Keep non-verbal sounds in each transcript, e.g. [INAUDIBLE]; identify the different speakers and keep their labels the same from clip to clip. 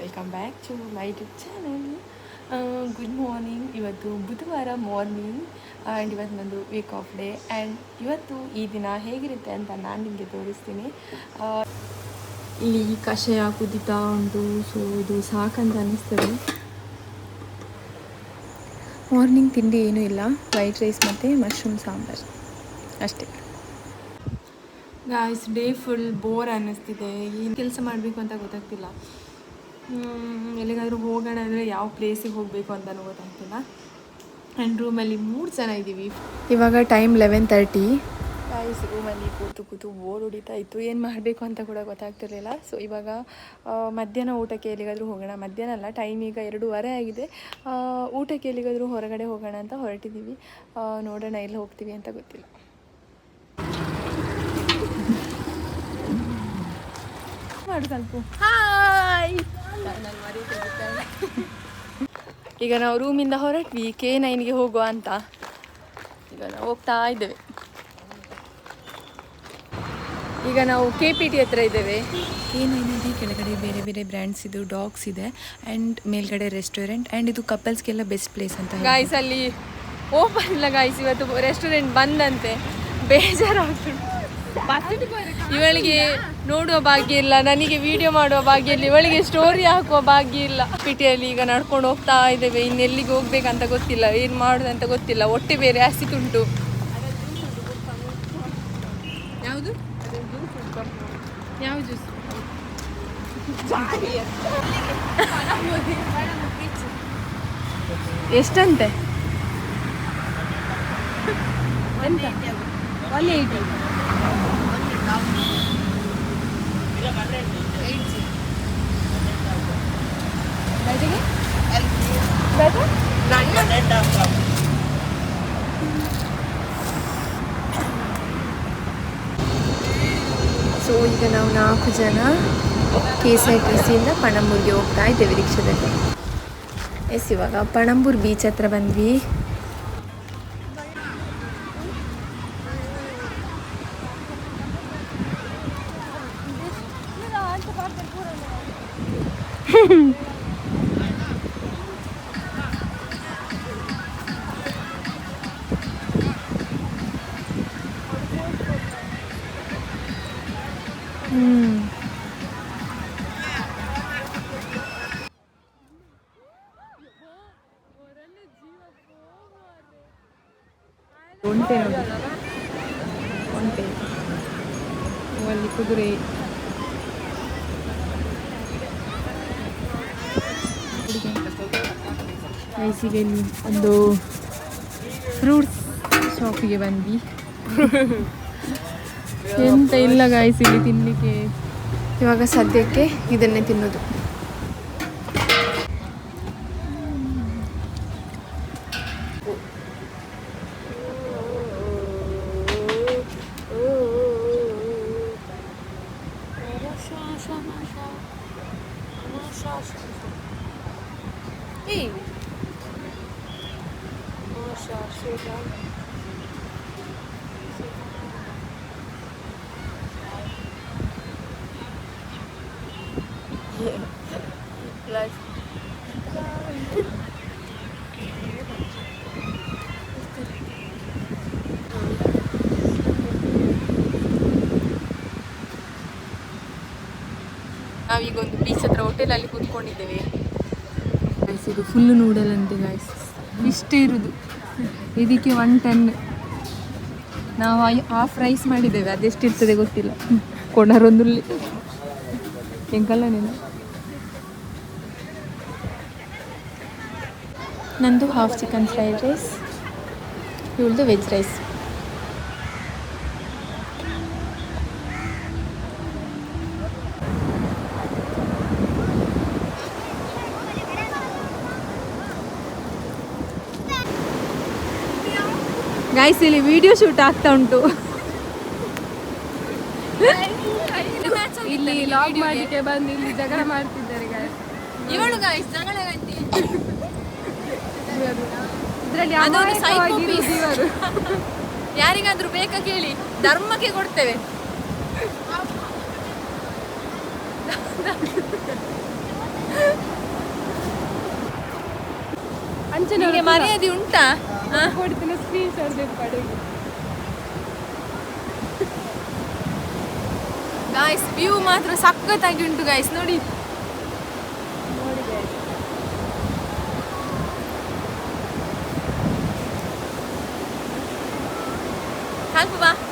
Speaker 1: Welcome back to my YouTube channel good morning Uh, ಇವತ್ತು ಬುಧವಾರ morning and ಇವತ್ತು ನಂದು ವೀಕ್ ಆಫ್ ಡೇ ಆ್ಯಂಡ್ ಇವತ್ತು ಈ ದಿನ ಹೇಗಿರುತ್ತೆ ಅಂತ ನಾನು ನಿಮಗೆ ತೋರಿಸ್ತೀನಿ. ಆ, ಇಲ್ಲಿ ಕಷಾಯ ಕುದಿತಾ ಉಂಟು. ಸೊ ಇದು ಸಾಕಂತ ಅನ್ನಿಸ್ತದೆ ಮಾರ್ನಿಂಗ್ ತಿಂಡಿ ಏನೂ ಇಲ್ಲ. ವೈಟ್ ರೈಸ್ ಮತ್ತು ಮಶ್ರೂಮ್ ಸಾಂಬಾರು. ಅಷ್ಟೇ. ಗಾಯ್ಸ್ ಡೇ ಫುಲ್ ಬೋರ್ ಅನ್ನಿಸ್ತಿದೆ. ಏನು ಕೆಲಸ ಮಾಡಬೇಕು ಅಂತ ಗೊತ್ತಾಗ್ತಿಲ್ಲ. ಎಲ್ಲಿಗಾದ್ರೂ ಹೋಗೋಣ ಅಂದರೆ ಯಾವ ಪ್ಲೇಸಿಗೆ ಹೋಗಬೇಕು ಅಂತಲೂ ಗೊತ್ತಾಗ್ತಿಲ್ಲ. ಆ್ಯಂಡ್ ರೂಮಲ್ಲಿ ಮೂರು ಜನ ಇದ್ದೀವಿ. ಇವಾಗ ಟೈಮ್ ಲೆವೆನ್ ತರ್ಟಿ ಗಾಯ್ಸ್ ರೂಮಲ್ಲಿ ಕೂತು ಕೂತು ಬೋರ್ ಹೊಡಿತಾ ಇತ್ತು. ಏನು ಮಾಡಬೇಕು ಅಂತ ಕೂಡ ಗೊತ್ತಾಗ್ತಿರಲಿಲ್ಲ. ಸೊ ಇವಾಗ ಮಧ್ಯಾಹ್ನ ಊಟಕ್ಕೆ ಎಲ್ಲಿಗಾದರೂ ಹೋಗೋಣ. ಮಧ್ಯಾಹ್ನ ಅಲ್ಲ ಟೈಮ್ ಈಗ ಎರಡೂವರೆ ಆಗಿದೆ. ಊಟಕ್ಕೆ ಎಲ್ಲಿಗಾದರೂ ಹೊರಗಡೆ ಹೋಗೋಣ ಅಂತ ಹೊರಟಿದ್ದೀವಿ. ನೋಡೋಣ ಎಲ್ಲಿ ಹೋಗ್ತೀವಿ ಅಂತ ಗೊತ್ತಿಲ್ಲ. ಮಾಡು ಸ್ವಲ್ಪ. ಈಗ ನಾವು ರೂಮಿಂದ ಹೊರಟ್ವಿ ಕೆ ನೈನ್ಗೆ ಹೋಗುವ ಅಂತ. ಈಗ ನಾವು ಹೋಗ್ತಾ ಇದ್ದೇವೆ. ಈಗ ನಾವು ಕೆ ಪಿ ಟಿ ಹತ್ರ ಇದ್ದೇವೆ. ಕೆ ನೈನಲ್ಲಿ ಕೆಳಗಡೆ ಬೇರೆ ಬೇರೆ ಬ್ರ್ಯಾಂಡ್ಸ್ ಇದು ಡಾಗ್ಸ್ ಇದೆ ಆ್ಯಂಡ್ ಮೇಲ್ಗಡೆ ರೆಸ್ಟೋರೆಂಟ್ ಆ್ಯಂಡ್ ಇದು ಕಪಲ್ಸ್ಗೆಲ್ಲ ಬೆಸ್ಟ್ ಪ್ಲೇಸ್ ಅಂತ ಗಾಯ್ಸ್ ಅಲ್ಲಿ ಓಪನ್ ಇಲ್ಲ ಗಾಯ್ಸ್ ಇವತ್ತು ರೆಸ್ಟೋರೆಂಟ್ ಬಂದಂತೆ. ಬೇಜಾರಾಗ್ತುಂಟು ಇವಳಿಗೆ ನೋಡುವ ಭಾಗ್ಯ ಇಲ್ಲ, ನನಗೆ ವಿಡಿಯೋ ಮಾಡುವ ಭಾಗ್ಯ ಇಲ್ಲ, ಇವಳಿಗೆ ಸ್ಟೋರಿ ಹಾಕುವ ಭಾಗ್ಯ ಇಲ್ಲ. ಪಿಟಿಯಲ್ಲಿ ಈಗ ನಡ್ಕೊಂಡು ಹೋಗ್ತಾ ಇದ್ದೇವೆ, ಇನ್ನೆಲ್ಲಿಗೆ ಹೋಗ್ಬೇಕಂತ ಗೊತ್ತಿಲ್ಲ, ಏನು ಮಾಡುದಂತ ಗೊತ್ತಿಲ್ಲ ಒಟ್ಟೆ ಬೇರೆ ಹಸಿತುಂಟು ಯಾವುದು? ಎಷ್ಟಂತೆ? ಒಂದು ಏಯ್ಟಿ ಸೊ ಈಗ ನಾವು ನಾಲ್ಕು ಜನ ಕೆ ಎಸ್ ಆರ್ ಟಿ ಸಿಯಿಂದ ಪಣಂಬೂರ್ಗೆ ಹೋಗ್ತಾ ಇದ್ದೇವೆ, ರಿಕ್ಷಾದಲ್ಲಿ. ಎಸ್, ಇವಾಗ ಪಣಂಬೂರ್ ಬೀಚ್ ಹತ್ರ ಬಂದ್ವಿ. ಒಂಟೆ ನೋಡಿ ಒಂಟೆ ಓ, ಅಲ್ಲಿ ಕುದುರೆ ವಯಸ್ಸಿಗೆ ಇಲ್ಲಿ ಒಂದು ಫ್ರೂಟ್ಸ್ ಶಾಪಿಗೆ ಬಂದ್ವಿ. [LAUGHS] ಎಂತ ಇಲ್ಲ ಗಾಯ್ಸ್ ಇಲ್ಲಿ ತಿನ್ನಲಿಕ್ಕೆ ಇವಾಗ ಸದ್ಯಕ್ಕೆ ಇದನ್ನೇ ತಿನ್ನೋದು. ನಾವೀಗ ಒಂದು ಬೀಚ್ ಹತ್ರ ಹೋಟೆಲಲ್ಲಿ ಕೂತ್ಕೊಂಡಿದ್ದೇವೆ. ಗಾಯ್ಸ್ ಇದು ಫುಲ್ ನೂಡಲ್ ಅಂತೆ ಗಾಯ್ಸ್ ಇಷ್ಟೇ ಇರುದು. ಇದಕ್ಕೆ ಒನ್ ಟೆನ್ ನಾವು ಹಾಫ್ ರೈಸ್ ಮಾಡಿದ್ದೇವೆ, ಅದೆಷ್ಟಿರ್ತದೆ ಗೊತ್ತಿಲ್ಲ. ಕೊಡರೊಂದು ಹೆಂಗಲ್ಲ ನೀನು ನಂದು ಹಾಫ್ ಚಿಕನ್ ಫ್ರೈಡ್ ರೈಸ್ ಇವಳ್ದು ವೆಜ್ ರೈಸ್ ಗಾಯ್ಸ್ ಇಲ್ಲಿ ವಿಡಿಯೋ ಶೂಟ್ ಆಗ್ತಾ ಉಂಟು.
Speaker 2: ಇಲ್ಲಿ ಲಾಗ್ ಮಾಡಲಿಕ್ಕೆ ಬಂದು ಇಲ್ಲಿ ಜಗಳ ಮಾಡ್ತಿದ್ದಾರೆ ಗಾಯ್ಸ್
Speaker 1: ಇವಳು ಗಾಯ್ಸ್ ಜಗಳ [LAUGHS] ಯಾರಿಗಾದ್ರೂ ಬೇಕಾ ಕೇಳಿ? ಧರ್ಮಕ್ಕೆ ಕೊಡ್ತೇವೆ. ಅಂಚನಿಗೆ ಮರ್ಯಾದೆ ಉಂಟಾ?
Speaker 2: ಕೊಡ್ತೀನಿ ಸ್ಕ್ರೀನ್ ಶಾಟ್
Speaker 1: ಗಾಯ್ಸ್ ವ್ಯೂ ಮಾತ್ರ ಸಖತ್ತಾಗಿ ಉಂಟು ಗಾಯ್ಸ್ ನೋಡಿ. Aku.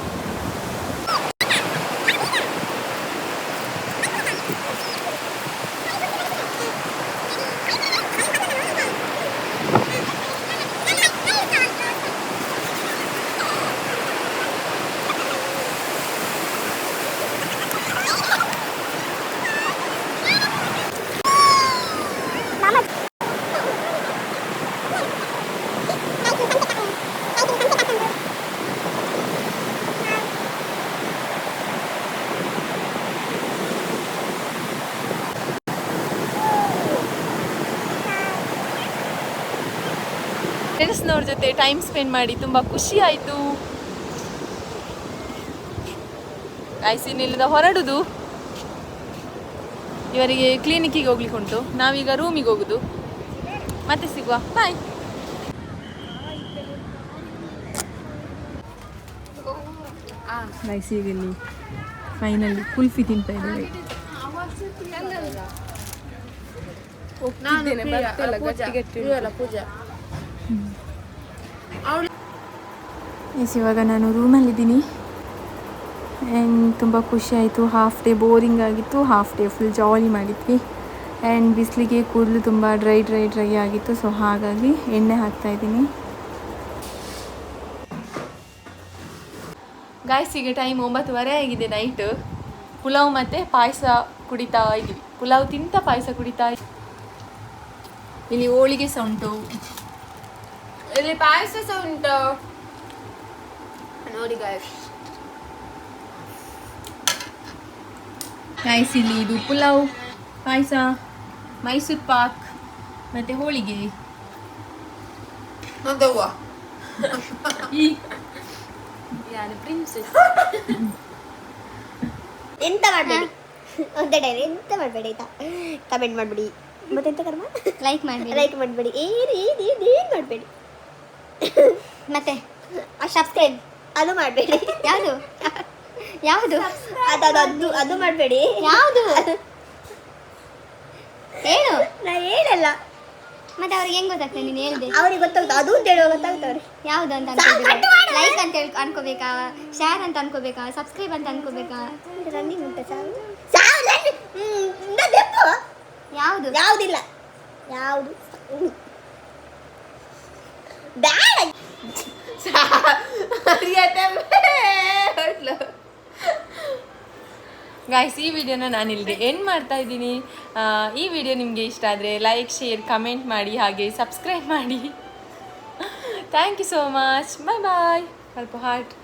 Speaker 1: ಫ್ರೆಂಡ್ಸ್ನವ್ರ ಜೊತೆ ಟೈಮ್ ಸ್ಪೆಂಡ್ ಮಾಡಿ ತುಂಬ ಖುಷಿ ಆಯಿತು. ಐಸಿನಿಲ್ಲದ ಹೊರಡುದು. ಇವರಿಗೆ ಕ್ಲಿನಿಕ್ಕಿಗೆ ಹೋಗ್ಲಿಕ್ಕೆ ಉಂಟು. ನಾವೀಗ ರೂಮಿಗೆ ಹೋಗುದು. ಮತ್ತೆ ಸಿಗುವ. ಬಾಯ್ ಇಲ್ಲಿ ಫೈನಲಿ ಕುಲ್ಫಿ ತಿಂತಾ ಇದ್ದಾರೆ
Speaker 2: ಹೋಗ್ತಿದ್ದೇನೆ
Speaker 1: ಎಸ್, ಇವಾಗ ನಾನು ರೂಮಲ್ಲಿದ್ದೀನಿ. ಆ್ಯಂಡ್ ತುಂಬ ಖುಷಿ ಆಯಿತು. ಹಾಫ್ ಡೇ ಬೋರಿಂಗ್ ಆಗಿತ್ತು. ಹಾಫ್ ಡೇ ಫುಲ್ ಜಾಲಿ ಮಾಡಿದ್ವಿ. ಆ್ಯಂಡ್ ಬಿಸಿಲಿಗೆ ಕೂದಲು ತುಂಬ ಡ್ರೈ ಡ್ರೈ ಡ್ರೈ ಆಗಿತ್ತು. ಸೊ ಹಾಗಾಗಿ ಎಣ್ಣೆ ಹಾಕ್ತಾಯಿದ್ದೀನಿ ಈಗ ಟೈಮ್ ಒಂಬತ್ತುವರೆ ಆಗಿದೆ ನೈಟು ಪುಲಾವ್ ಮತ್ತು ಪಾಯಸ ಕುಡಿತಾ ಇದ್ದೀವಿ ಪುಲಾವ್ ತಿಂತ ಪಾಯಸ ಕುಡಿತಾ. ಇಲ್ಲಿ ಹೋಳಿಗೆ ಸಹ ಉಂಟು.
Speaker 2: ಇಲ್ಲಿ ಪಾಯಸ ಸಹ ಉಂಟು. ನೋಡಿ ಗಾಯ್ಸ್
Speaker 1: ರೈಸ್ ಇಲ್ಲಿ ಇದು ಪುಲಾವ್ ಪಾಯಸ ಮೈಸೂರು ಪಾಕ್ ಮತ್ತೆ ಹೋಳಿಗೆ.
Speaker 3: ಎಂತ ಮಾಡಬೇಡಿ? ಒಂದೇ ಡೈರಿ ಎಂತ ಮಾಡಬೇಡಿ ಆಯ್ತಾ? ಕಮೆಂಟ್ ಮಾಡಬೇಡಿ. ಮತ್ತೆಂತ ಕರ್ಮ?
Speaker 4: ಲೈಕ್ ಮಾಡಿ
Speaker 3: ಲೈಕ್ ಮಾಡಬೇಡಿ. ಏನು ಏನು ಏನು ಏನು ಮಾಡಬೇಡಿ?
Speaker 4: ಮತ್ತೆ
Speaker 3: ಸಬ್ಸ್ಕ್ರೈಬ್ ಅದು ಮಾಡಬೇಡಿ.
Speaker 4: ಯಾವುದು? ಯಾವುದು?
Speaker 3: ಅದು ಅದು ಮಾಡಬೇಡಿ.
Speaker 4: ಯಾವುದು? ಹೇಳು.
Speaker 3: ನಾ ಹೇಳಲ್ಲ.
Speaker 4: ಮತ್ತೆ ಅವ್ರಿಗೆ ಹೆಂಗ್ ಗೊತ್ತಾಗ್ತದೆ? ನೀನು ಹೇಳಿದೆ.
Speaker 3: ಅವ್ರಿಗೆ ಗೊತ್ತಾಗ್ತದೆ. ಅದು ಅಂತ ಹೇಳುವ ಗೊತ್ತಾಗ್ತವ್ರಿ ಯಾವುದು
Speaker 4: ಯಾವ್ದು ಅಂತ ಲೈಕ್ ಅಂತ ಹೇಳಿ ಅನ್ಕೋಬೇಕಾ? ಶೇರ್ ಅಂತ ಅನ್ಕೋಬೇಕಾ? ಸಬ್ಸ್ಕ್ರೈಬ್ ಅಂತ ಅನ್ಕೋಬೇಕಾ?
Speaker 3: ರನ್ನಿಂಗ್ ಉಂಟಾ
Speaker 4: ಯಾವುದು?
Speaker 3: ಯಾವುದಿಲ್ಲ. ಯಾವುದು? ಬೇಡ
Speaker 1: ಗಾಯ್ಸ್ ಈ ವಿಡಿಯೋನ ನಾನು ಇಲ್ಲಿಗೆ ಎಂಡ್ ಮಾಡ್ತಾ ಇದ್ದೀನಿ. ಈ ವಿಡಿಯೋ ನಿಮಗೆ ಇಷ್ಟ ಆದರೆ ಲೈಕ್ ಶೇರ್ ಕಮೆಂಟ್ ಮಾಡಿ, ಹಾಗೆ ಸಬ್ಸ್ಕ್ರೈಬ್ ಮಾಡಿ. Thank you so much bye bye ಸ್ವಲ್ಪ ಹಾರ್ಟ್